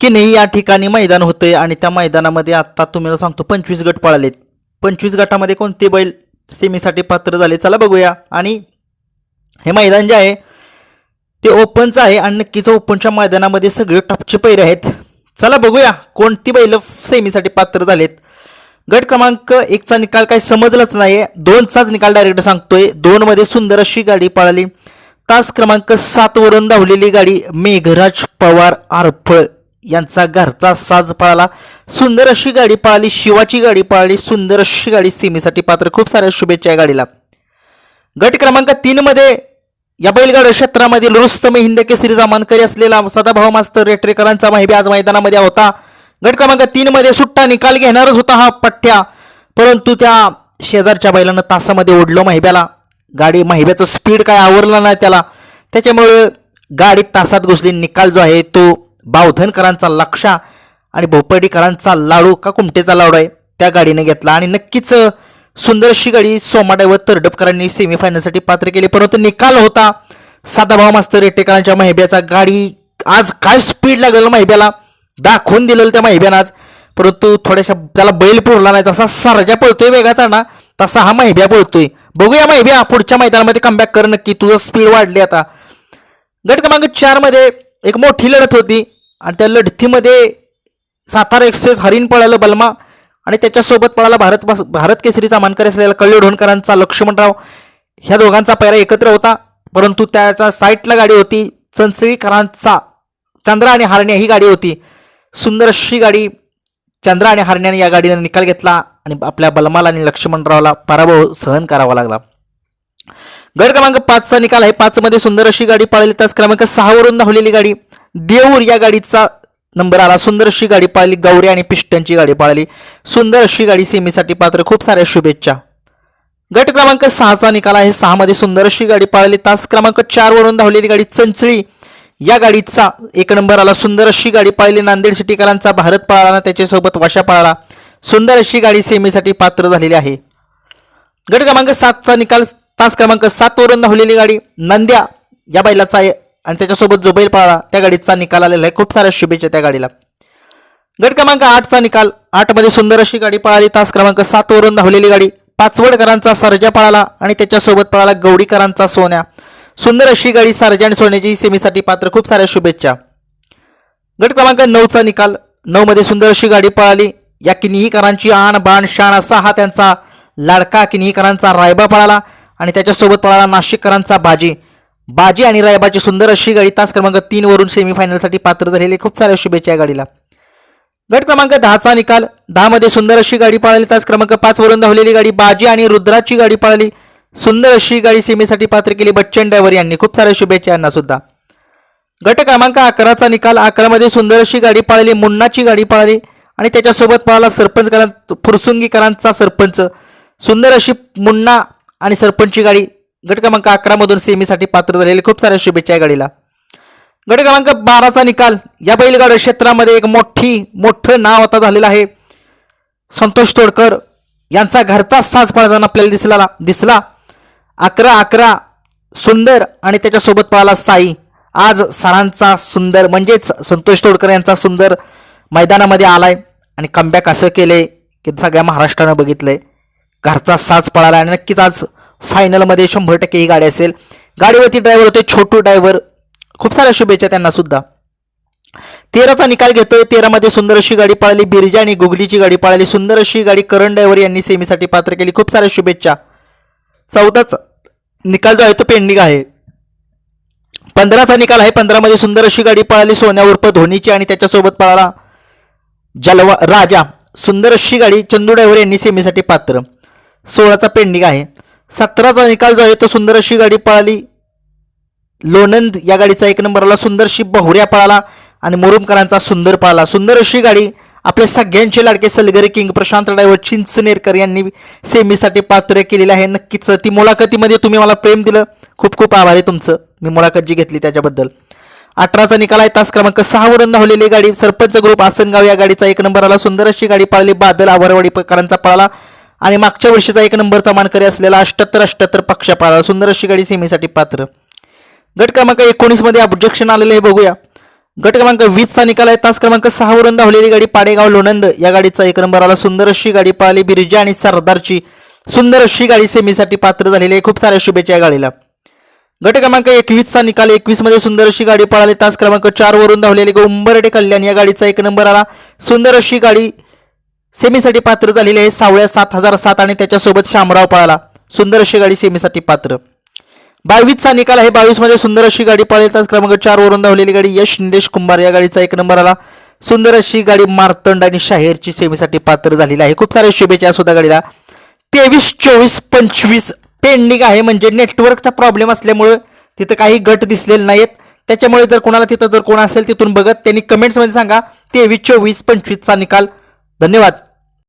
की नाही या ठिकाणी मैदान होतंय आणि त्या मैदानामध्ये आत्ता तुम्हाला सांगतो पंचवीस गट पळालेत. पंचवीस गटामध्ये कोणते बैल सेमीसाठी पात्र झाले चला बघूया. आणि हे मैदान जे आहे ते ओपनचं आहे आणि नक्कीच ओपनच्या मैदानामध्ये सगळे टॉपचे पैरे आहेत. चला बघूया कोणती बैल सेमीसाठी पात्र झालेत. गट क्रमांक एकचा निकाल काही समजलाच नाही दोनचाच निकाल डायरेक्ट सांगतोय. दोनमध्ये सुंदर अशी गाडी पळाली. तास क्रमांक सातवरून धावलेली गाडी मेघराज पवार आरफळ. यांचा घरचा साज पळाला. सुंदर अशी गाडी पळाली शिवाची गाडी पळाली सुंदर अशी गाडी सीमेसाठी पात्र. खूप साऱ्या शुभेच्छा या गाडीला. गट क्रमांक तीन मध्ये या बैलगाड क्षेत्रामधील रुस्तम हिंद केसरीचा मानकरी असलेला सदाभाऊ मास्तर रेटरेकरांचा माहिती आज मैदानामध्ये होता. गट क्रमांक तीन मध्ये सुट्टा निकाल घेणारच होता हा पठ्ठ्या. परंतु त्या शेजारच्या बैलानं तासामध्ये ओढलो माहिब्याला. गाडी माहिब्याचं स्पीड काय आवरलं नाही त्याला. त्याच्यामुळे गाडी तासात घुसली. निकाल जो आहे तो बावधनकरांचा लक्षा आणि भोपडीकरांचा लाडू का कुमटेचा लाडू आहे? त्या गाडीने घेतला आणि नक्कीच सुंदरशी गाडी सोमाडे व तरडपकरांनी सेमीफायनलसाठी पात्र केली. परंतु निकाल होता. साधाभाव मास्तर रेटेकरांच्या महिब्याचा गाडी आज काय स्पीड लागलेलं महिब्याला? दाखवून दिलेलं त्या महिब्यानं आज. परंतु थोड्याशा त्याला बैल पुरला नाही तसा सरजा पळतोय वेगाचा ना तसा हा महिब्या पळतोय. बघूया महिब्या पुढच्या मैदानामध्ये कमबॅक कर नक्की. तुझं स्पीड वाढली आता. गट क्रमांक चारमध्ये एक मोठी लढत होती. आणि त्या लढतीमध्ये सातारा एक्सप्रेस हरिण पळालं बलमा आणि त्याच्यासोबत पळाला भारत भारत केसरीचा मानकरी असलेला कल्ले ढोणकरांचा लक्ष्मणराव. ह्या दोघांचा पैरा एकत्र होता परंतु त्याच्या साईटला गाडी होती चंचळीकरांचा. चंद्रा आणि हारण्या ही गाडी होती. सुंदर अशी गाडी चंद्रा आणि हारण्याने या गाडीने निकाल घेतला आणि आपल्या बलमाला आणि लक्ष्मणरावला पराभव सहन करावा लागला. गड क्रमांक पाचचा निकाल आहे. पाचमध्ये सुंदर अशी गाडी पळाली. तास क्रमांक सहावरून धावलेली गाडी. देऊर या गाडीचा नंबर आला. सुंदर अशी गाडी पाळली. गौरी आणि पिस्टनची गाडी पाळली. सुंदर अशी गाडी सेमीसाठी पात्र खूप साऱ्या शुभेच्छा. गट क्रमांक सहाचा निकाल आहे. सहामध्ये सुंदर अशी गाडी पाळली. तास क्रमांक चार वरून धावलेली गाडी चंचळी. या गाडीचा एक नंबर आला. सुंदर अशी गाडी पाळली. नांदेड सिटीकरांचा भारत पाळाला त्याच्यासोबत वाशा पाळाला. सुंदर अशी गाडी सेमीसाठी पात्र झालेली आहे. गट क्रमांक सातचा निकाल. तास क्रमांक सात वरून धावलेली गाडी. नंद्या या बैलाचा आहे. आणि त्याच्यासोबत जो बैल पळाला त्या गाडीचा निकाल आलेला आहे. खूप साऱ्या शुभेच्छा त्या गाडीला. गट क्रमांक आठचा निकाल. आठमध्ये सुंदर अशी गाडी पळाली. तास क्रमांक सात वरून धावलेली गाडी. पाचवडकरांचा सरजा पळाला आणि त्याच्यासोबत पळाला गौडीकरांचा सोन्या. सुंदर अशी गाडी सरजा आणि सोन्याची सेमीसाठी पात्र. खूप साऱ्या शुभेच्छा. गट क्रमांक नऊचा निकाल. नऊमध्ये सुंदर अशी गाडी पळाली. या किन्हीकरांची आण बाण शाण असा हा त्यांचा लाडका किनीकरांचा रायबा पळाला आणि त्याच्यासोबत पळाला नाशिककरांचा बाजी. बाजी आणि रायबाची सुंदर अशी गाडी तास क्रमांक तीन वरून सेमीफायनलसाठी पात्र झालेली. खूप साऱ्या शुभेच्छा या गाडीला. गट क्रमांक दहाचा निकाल. दहामध्ये सुंदर अशी गाडी पाळली. तास क्रमांक पाच वरून धावलेली गाडी बाजी आणि रुद्राची गाडी पाळली. सुंदर अशी गाडी सेमीसाठी पात्र केली बच्चन ड्रायव्हर यांनी. खूप साऱ्या शुभेच्छा यांना सुद्धा. गट क्रमांक अकराचा निकाल. अकरामध्ये सुंदर अशी गाडी पाळली. मुन्नाची गाडी पाळली. आणि त्याच्यासोबत पाळला सरपंचकरां फुरसुंगीकरांचा सरपंच. सुंदर अशी मुन्ना आणि सरपंचची गाडी गट क्रमांक अकरामधून सेमीसाठी पात्र झालेले खूप साऱ्या शुभेच्छा या गाडीला. गट क्रमांक बाराचा निकाल. या बैलगाड क्षेत्रामध्ये एक मोठी मोठं नाव आता झालेलं आहे. संतोष तोडकर यांचा घरचा साज पळताना आपल्याला दिसला दिसला. अकरा अकरा सुंदर आणि त्याच्यासोबत पळाला साई. आज सरांचा सुंदर म्हणजेच संतोष तोडकर यांचा सुंदर मैदानामध्ये आलाय आणि कमबॅक असं केले की सगळ्या महाराष्ट्रानं बघितलंय. घरचा साज पळाला आणि नक्कीच आज फायनलमध्ये शंभर टक्के ही गाडी असेल. गाडीवरती ड्रायव्हर होते छोटू ड्रायव्हर खूप साऱ्या शुभेच्छा त्यांना सुद्धा. तेराचा निकाल घेतोय. तेरामध्ये सुंदर अशी गाडी पळाली. बिरजा आणि गुगलीची गाडी पळाली. सुंदर अशी गाडी करण ड्रायव्हर यांनी सेमीसाठी पात्र केली. खूप साऱ्या शुभेच्छा. चौदाचा निकाल जो आहे तो पेंडिंग आहे. पंधराचा निकाल आहे. पंधरामध्ये सुंदर अशी गाडी पळाली. सोन्या उर्फ धोनीची आणि त्याच्यासोबत पळाला जलवा राजा. सुंदर अशी गाडी चंदू ड्रायव्हर यांनी सेमीसाठी पात्र. सोळाचा पेंडिंग आहे. सतराचा निकाल जो आहे तो सुंदर अशी गाडी पळाली. लोणंद या गाडीचा एक नंबरला सुंदरशी बहुऱ्या पळाला आणि मुरुमकरांचा सुंदर पळाला. सुंदर अशी गाडी आपल्या सगळ्यांचे लाडके सलगरी किंग प्रशांत ड्रायव्हर चिंचनेरकर यांनी सेमीसाठी पात्र केलेलं आहे. नक्कीच ती मुलाखतीमध्ये तुम्ही मला प्रेम दिलं. खूप खूप आभार आहे तुमचं. मी मुलाखत जी घेतली त्याच्याबद्दल. अठराचा निकाल आहे. तास क्रमांक सहावरून धावलेली गाडी. सरपंच ग्रुप आसनगाव या गाडीचा एक नंबर आला सुंदर अशी गाडी पाळली. बादल आवरवाडीकरांचा पळाला. आणि मागच्या वर्षीचा एक नंबरचा मानकरी असलेला अष्ट्याहत्तर अष्ट्याहत्तर पक्ष सुंदर अशी गाडी सेमीसाठी पात्र. गट क्रमांक एकोणीसमध्ये ऑब्जेक्शन आलेलं आहे बघूया. गट क्रमांक वीसचा निकाल आहे. तास क्रमांक सहावरून धावलेली गाडी पाडेगाव लोणंद. या गाडीचा एक नंबर आला. सुंदर अशी गाडी पाळली बिरजा आणि सरदारची. सुंदर अशी गाडी सेमीसाठी पात्र झालेली आहे. खूप साऱ्या शुभेच्छा या गाडीला. गट क्रमांक एकवीसचा निकाल एकवीसमध्ये सुंदर अशी गाडी पळाली. तास क्रमांक चार वरून धावलेली उंबरडे कल्याण. या गाडीचा एक नंबर आला. सुंदर अशी गाडी सेमीसाठी पात्र झालेले आहे सावळ्या सात हजार सात आणि त्याच्यासोबत शामराव पळाला. सुंदर अशी गाडी सेमीसाठी पात्र. बावीसचा निकाल आहे बावीसमध्ये सुंदर अशी गाडी पळाली क्रमांक चार वरून धावलेली गाडी यश निलेश कुंभार या गाडीचा एक नंबर आला. सुंदर अशी गाडी मार्तंड आणि शाहीरची सेमीसाठी पात्र झालेली आहे. खूप साऱ्या शुभेच्छा सुद्धा गाडीला. तेवीस चोवीस पंचवीस पेंडिंग आहे. म्हणजे नेटवर्कचा प्रॉब्लेम असल्यामुळे तिथं काही गट दिसलेले नाहीत. त्याच्यामुळे जर कोणाला तिथं जर कोण असेल तिथून बघत त्यांनी कमेंट्समध्ये सांगा. तेवीस चोवीस पंचवीसचा निकाल धन्यवाद.